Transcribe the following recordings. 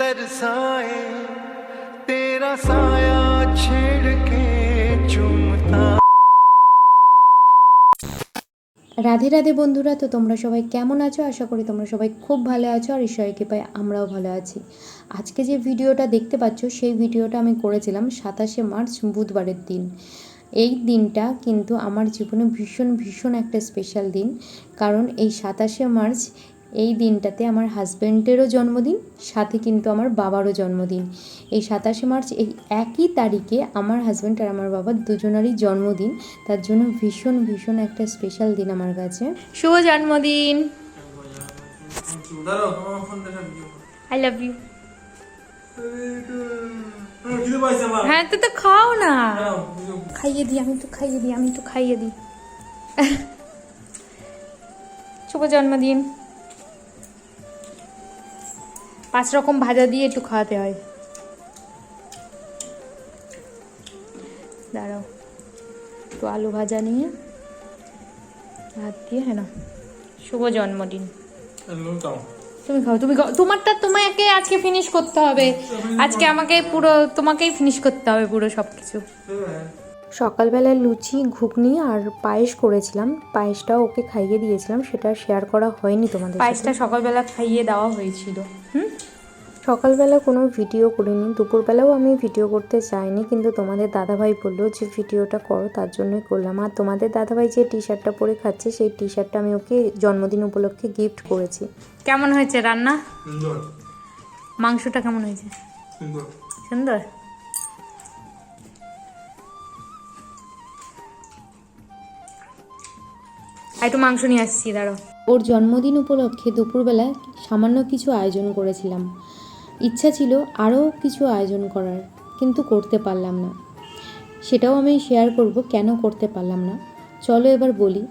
तरसाए तेरा साया छेड़ के चुमता রাধে রাধে বন্ধুরা তো তোমরা সবাই কেমন আছো আশা করি তোমরা সবাই খুব ভালো আছো আর ঈশ্বরের কৃপায় আমরাও ভালো আছি আজকে যে ভিডিওটা দেখতে পাচ্ছ সেই ভিডিওটা আমি করেছিলাম সাতাশে মার্চ বুধবারের দিন এই দিনটা কিন্তু আমার জীবনে ভীষণ ভীষণ একটা স্পেশাল দিন কারণ এই সাতাশে মার্চ এই দিনটাতে আমার হাজব্যান্ডেরও জন্মদিন, সাথে কিন্তু আমার বাবারও জন্মদিন। এই সাতাশে মার্চ এই একই তারিখে আমার হাজব্যান্ড আর আমার বাবার দুজনারই জন্মদিন। তার জন্য ভীষণ ভীষণ একটা স্পেশাল দিন আমার কাছে। শুভ জন্মদিন! আই লাভ ইউ হ্যাঁ তো তো খাও না। খাইয়ে দিই, আমি তো খাইয়ে দিই, আমি তো খাইয়ে দিই। শুভ জন্মদিন! পাঁচ রকম ভাজা দিয়ে একটু খাওয়াতে হয়। দাঁড়াও। একটু আলু ভাজা নিয়ে ভাত দিয়ে হ্যাঁ না শুভ জন্মদিন। তুমি খাও তুমি খাও। তোমারটা তোমাকে আজকে ফিনিশ করতে হবে। আজকে আমাকে পুরো তোমাকেই ফিনিশ করতে হবে পুরো সব কিছু সকালবেলায় লুচি ঘুগনি আর পায়েস করেছিলাম। পায়েসটাও ওকে খাইয়ে দিয়েছিলাম সেটা শেয়ার করা হয়নি তোমাদের পায়েসটা সকালবেলা খাইয়ে দেওয়া হয়েছিল। হুম? সকালবেলা কোনো ভিডিও করিনি দুপুরবেলাও আমি ভিডিও করতে চাইনি কিন্তু তোমাদের দাদাভাই বলল যে ভিডিওটা করো তার জন্যই করলাম। আর তোমাদের দাদাভাই যে টি শার্টটা পরে খাচ্ছে সেই টি শার্টটা আমি ওকে জন্মদিন উপলক্ষে গিফট করেছি। কেমন হয়েছে রান্না? মাংসটা কেমন হয়েছে? সুন্দর? একটু মাংস নিয়ে আসছি দাঁড়ো ওর জন্মদিন উপলক্ষে দুপুরবেলা সামান্য কিছু আয়োজন করেছিলাম। ইচ্ছা ছিল আরও কিছু আয়োজন করার, কিন্তু করতে পারলাম না। সেটাও আমি শেয়ার করব, কেন করতে পারলাম না? চলো এবার বলি,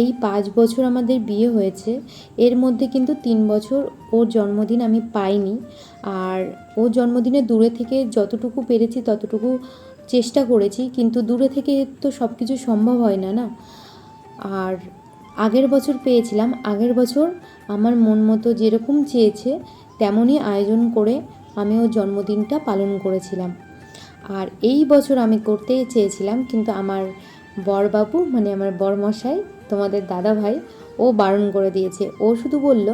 এই পাঁচ বছর আমাদের বিয়ে হয়েছে, এর মধ্যে কিন্তু তিন বছর ওর জন্মদিন আমি পাইনি, আর ওর জন্মদিনে দূরে থেকে যতটুকু পেরেছি ততটুকু চেষ্টা করেছি, কিন্তু দূরে থেকে তো সব কিছু সম্ভব হয় না না? আর আগের বছর পেয়েছিলাম। আগের বছর আমার মন মতো যেরকম চেয়েছে, তেমনই আয়োজন করে আমি ওর জন্মদিনটা পালন করেছিলাম। আর এই বছর আমি করতে চেয়েছিলাম, কিন্তু আমার বরবাবু মানে আমার বরমশাই, তোমাদের দাদা ভাই ও বারণ করে দিয়েছে। ও শুধু বলল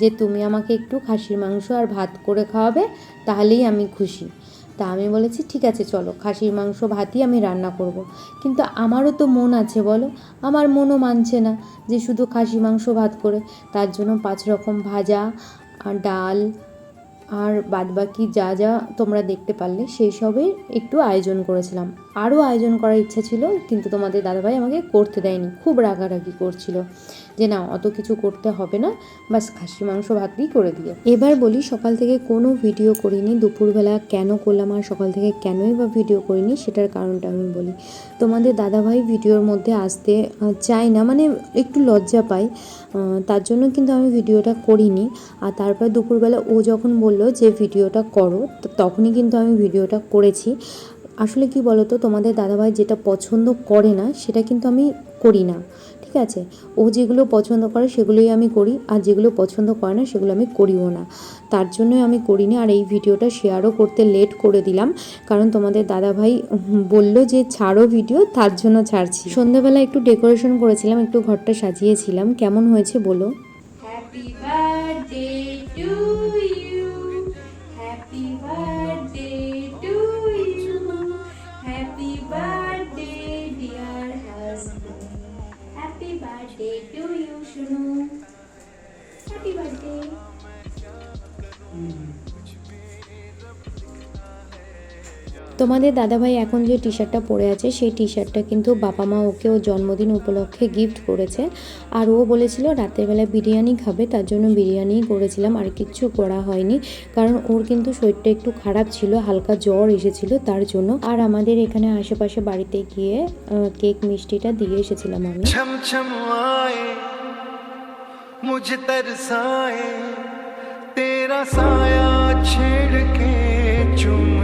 যে, তুমি আমাকে একটু খাসির মাংস আর ভাত করে খাওয়াবে, তাহলেই আমি খুশি। তা আমি বলেছি, ঠিক আছে, চলো। খাসির মাংস, ভাতই আমি রান্না করব। কিন্তু আমারও তো মন আছে, বলো। আমার মনও মানছে না যে শুধু খাসি মাংস, ভাত করে। তার জন্য পাঁচ রকম ভাজা ডাল আর বাদবাকি যা যা তোমরা দেখতে পারলে, সেই সবের একটু আয়োজন করেছিলাম। আরও আয়োজন করার ইচ্ছা ছিল, কিন্তু তোমাদের দাদাভাই আমাকে করতে দেয়নি। খুব রাগারাগি করছিল যে, না, অত কিছু করতে হবে না। বাস খাসি, মাংস ভাতই করে দিয়ে। এবার বলি, সকাল থেকে কোনো ভিডিও করিনি। দুপুরবেলা কেন করলাম আর সকাল থেকে কেনই বা ভিডিও করিনি, সেটার কারণটা আমি বলি। তোমাদের দাদাভাই ভিডিওর মধ্যে আসতে চায় না মানে একটু লজ্জা পায়। তার জন্য কিন্তু আমি ভিডিওটা করিনি। আর তারপর দুপুরবেলা ও যখন বলল যে ভিডিওটা করো তখনই কিন্তু আমি ভিডিওটা করেছি। আসলে কি বলতো, তোমাদের দাদাভাই যেটা পছন্দ করে না, সেটা কিন্তু আমি করি না। ঠিক আছে? ও যেগুলো পছন্দ করে সেগুলোই আমি করি, আর যেগুলো পছন্দ করে না সেগুলো আমি করিও না। তার জন্যই আমি করিনি, আর এই ভিডিওটা শেয়ারও করতে লেট করে দিলাম। কারণ তোমাদের দাদাভাই বলল যে, ছাড়ো ভিডিও তার জন্য ছাড়ছি। সন্ধ্যাবেলা একটু ডেকোরেশন করেছিলাম, একটু ঘরটা সাজিয়েছিলাম। কেমন হয়েছে বলো? Happy birthday to তোমাদের দাদাভাই এখন যে টি শার্টটা পরে আছে সেই টি শার্টটা কিন্তু বাবা মা ওকে ও জন্মদিন উপলক্ষে গিফট করেছে আর ও বলেছিল রাতের বেলা বিরিয়ানি খাবে তার জন্য বিরিয়ানিই করেছিলাম আর কিচ্ছু করা হয়নি কারণ ওর কিন্তু শরীরটা একটু খারাপ ছিল হালকা জ্বর এসেছিল তার জন্য আর আমাদের এখানে আশেপাশে বাড়িতে গিয়ে আহ, কেক মিষ্টিটা দিয়ে এসেছিলাম আমি छम छम आए मुझे तरसाए तेरा साया छेड़ के चुमता